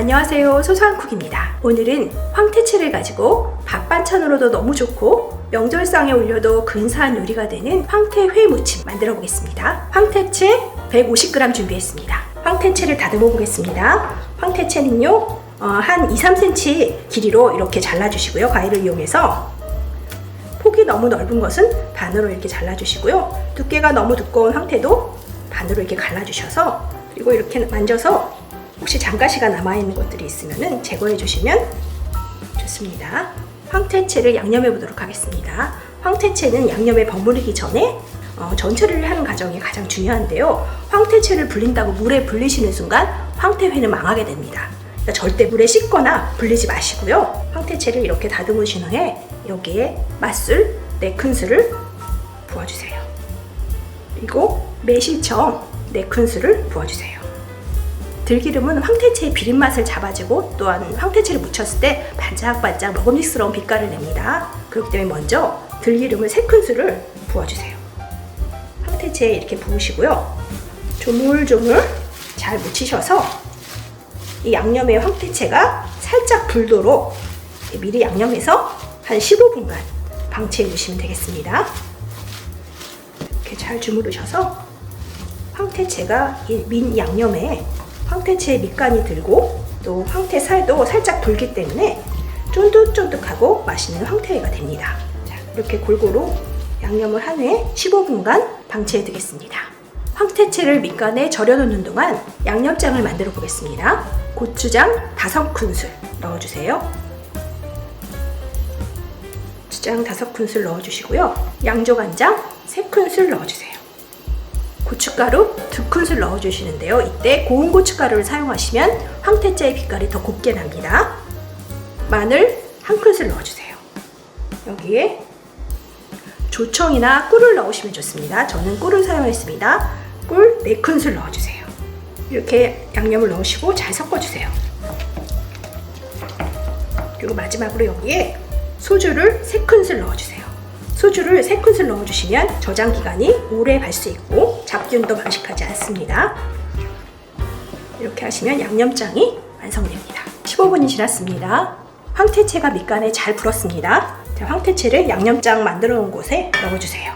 안녕하세요. 소소한쿡입니다. 오늘은 황태채를 가지고 밥 반찬으로도 너무 좋고 명절상에 올려도 근사한 요리가 되는 황태회 무침 만들어 보겠습니다. 황태채 150g 준비했습니다. 황태채를 다듬어 보겠습니다. 황태채는요 어, 한 2, 3cm 길이로 이렇게 잘라주시고요. 가위를 이용해서. 폭이 너무 넓은 것은 반으로 이렇게 잘라주시고요. 두께가 너무 두꺼운 황태도 반으로 이렇게 갈라주셔서 그리고 이렇게 만져서 혹시 장가시가 남아있는 것들이 있으면 제거해 주시면 좋습니다. 황태채를 양념해 보도록 하겠습니다. 황태채는 양념에 버무리기 전에 어, 전처리를 하는 과정이 가장 중요한데요. 황태채를 불린다고 물에 불리시는 순간 황태회는 망하게 됩니다. 그러니까 절대 물에 씻거나 불리지 마시고요. 황태채를 이렇게 다듬으신 후에 여기에 맛술 4큰술을 부어주세요. 그리고 매실청 4큰술을 부어주세요. 들기름은 황태채의 비린맛을 잡아주고 또한 황태채를 무쳤을 때 반짝반짝 먹음직스러운 빛깔을 냅니다. 그렇기 때문에 먼저 들기름을 3큰술을 부어주세요. 황태채에 이렇게 부으시고요. 조물조물 잘 묻히셔서 이 양념에 황태채가 살짝 불도록 미리 양념해서 한 15분간 방치해 주시면 되겠습니다. 이렇게 잘 주무르셔서 황태채가 이 민 양념에 황태채의 밑간이 들고 또 황태 살도 살짝 불기 때문에 쫀득쫀득하고 맛있는 황태회가 됩니다. 자, 이렇게 골고루 양념을 한 후에 15분간 방치해 두겠습니다. 황태채를 밑간에 절여놓는 동안 양념장을 만들어 보겠습니다. 고추장 5큰술 넣어주세요. 고추장 5큰술 넣어주시고요. 양조간장 3큰술 넣어주세요. 고춧가루 2큰술 넣어주시는데요. 이때 고운 고춧가루를 사용하시면 황태자의 빛깔이 더 곱게 납니다. 마늘 1큰술 넣어주세요. 여기에 조청이나 꿀을 넣으시면 좋습니다. 저는 꿀을 사용했습니다. 꿀 4큰술 넣어주세요. 이렇게 양념을 넣으시고 잘 섞어주세요. 그리고 마지막으로 여기에 소주를 3큰술 넣어주세요. 소주를 3큰술 넣어주시면 저장 기간이 오래 갈 수 있고 잡균도 번식하지 않습니다. 이렇게 하시면 양념장이 완성됩니다. 15분이 지났습니다. 황태채가 밑간에 잘 불었습니다. 자, 황태채를 양념장 만들어 놓은 곳에 넣어주세요.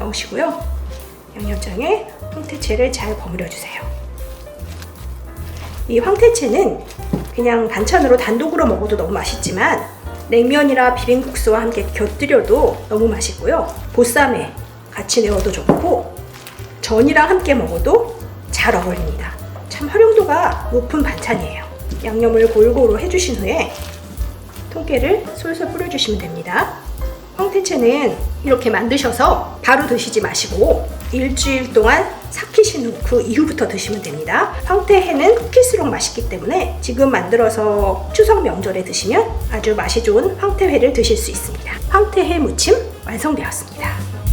넣으시고요. 양념장에 황태채를 잘 버무려 주세요. 이 황태채는 그냥 반찬으로 단독으로 먹어도 너무 맛있지만 냉면이나 비빔국수와 함께 곁들여도 너무 맛있고요. 보쌈에 같이 내어도 좋고 전이랑 함께 먹어도 잘 어울립니다. 참 활용도가 높은 반찬이에요. 양념을 골고루 해주신 후에 통깨를 솔솔 뿌려주시면 됩니다. 황태채는 이렇게 만드셔서 바로 드시지 마시고 일주일 동안 삭히신 후그 이후부터 드시면 됩니다. 황태해는 쿠키스록 맛있기 때문에 지금 만들어서 추석 명절에 드시면 아주 맛이 좋은 황태회를 드실 수 있습니다. 황태해 무침 완성되었습니다.